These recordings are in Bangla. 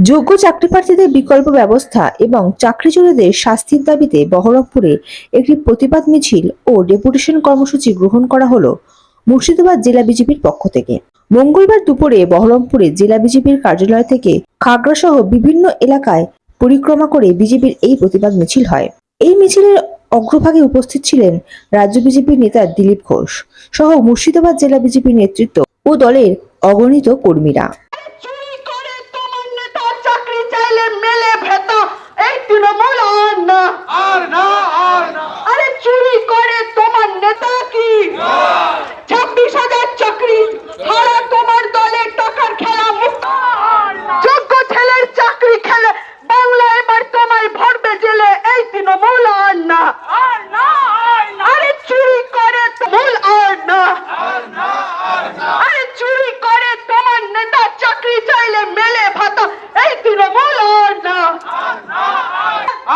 যোগ্য চাকরি প্রার্থীদের বিকল্প ব্যবস্থা এবং চাকরিচুরিদের শাস্তির দাবিতে বহরমপুরে একটি প্রতিবাদ মিছিল ও ডেপুটেশন কর্মসূচি গ্রহণ করা হলো মুর্শিদাবাদ জেলা বিজেপির পক্ষ থেকে। মঙ্গলবার দুপুরে বহরমপুরে জেলা বিজেপির কার্যালয় থেকে খাগড়াসহ বিভিন্ন এলাকায় পরিক্রমা করে বিজেপির এই প্রতিবাদ মিছিল হয়। এই মিছিলের অগ্রভাগে উপস্থিত ছিলেন রাজ্য বিজেপির নেতা দিলীপ ঘোষ সহ মুর্শিদাবাদ জেলা বিজেপির নেতৃত্ব ও দলের অগণিত কর্মীরা চুরি করে তোমার নেতা চাকরি চাইলে মেলে ভেতা এই তৃণমূল আর না আর না আর না আরে চুরি করে তোমার নেতা কি ছাব্বিশ হাজার চাকরি হারা তোমার দলের টাকার খেলা মুক্ত যোগ্য ছেলের চাকরি খেলে বাংলা এবার তোমায় ভরবে জেলে এই তৃণমূল আর না আর না আর না আরে চুরি করে মূল আর না আরে চুরি করে তোমার নেতা চাকরি চাইলে মেলে ভাতা এই তৃণমূল আর না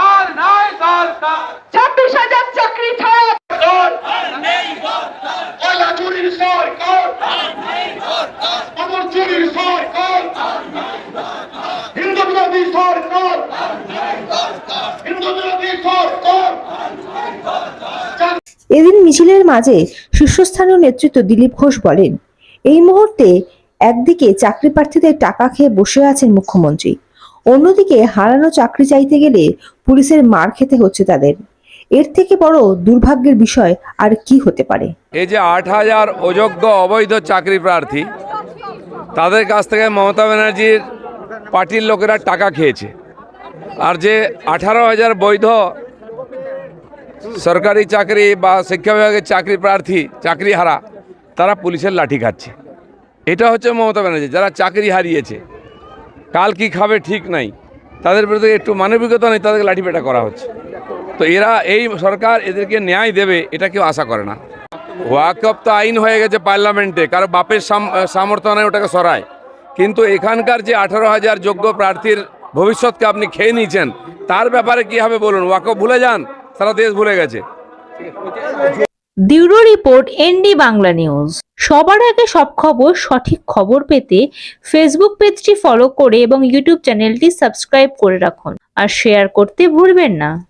আর নাই সরকার ছাব্বিশ হাজার চাকরি ছাড়া কয়লা চুরির সরকার অমর সরকার হিন্দু বিরোধী সরকার হিন্দু বিরোধী সরকার এদিন মিছিলের মাঝে শীর্ষস্থানীয় নেতৃত্ব দিলীপ ঘোষ বলেন এই মুহূর্তে একদিকে চাকরি প্রার্থীদের টাকা খেয়ে বসে আছেন মুখ্যমন্ত্রী অন্যদিকে হারানো চাকরি চাইতে গেলে পুলিশের মার খেতে হচ্ছে তাদের। এর থেকে বড় দুর্ভাগ্যের বিষয় আর কি হতে পারে? এই যে আট হাজার অযোগ্য অবৈধ চাকরি প্রার্থী তাদের কাছ থেকে মমতা ব্যানার্জির পার্টির লোকেরা টাকা খেয়েছে। আর যে আঠারো হাজার বৈধ সরকারি চাকরি বা শিক্ষা বিভাগের চাকরি প্রার্থী, চাকরি হারা, তারা পুলিশের লাঠি খাচ্ছে। এটা হচ্ছে মমতা ব্যানার্জি, যারা চাকরি হারিয়েছে। কাল কি খাবে ঠিক নাই। তাদের বিরুদ্ধে একটু মানবিকতা নেই, তাদেরকে লাঠিপেটা করা হচ্ছে। তো এরা এই সরকার এদেরকে ন্যায় দেবে, এটা কেউ আশা করে না। ওয়াকফ তো আইন হয়ে গেছে পার্লামেন্টে কারও বাপের সাম- সামর্থ্য নেই ওটাকে সরায়। কিন্তু এখানকার যে আঠারো হাজার যোগ্য প্রার্থীর ভবিষ্যৎকে আপনি খেয়ে নিয়েছেন, তার ব্যাপারে কি হবে বলুন? ওয়াকফ ভুলে যান, সারা দেশ ভুলে গেছে। Bureau report ND Bangla news. সবার আগে সব খবর, সঠিক খবর পেতে ফেসবুক পেজটি ফলো করে এবং ইউটিউব চ্যানেলটি সাবস্ক্রাইব করে রাখুন। আর শেয়ার করতে ভুলবেন না।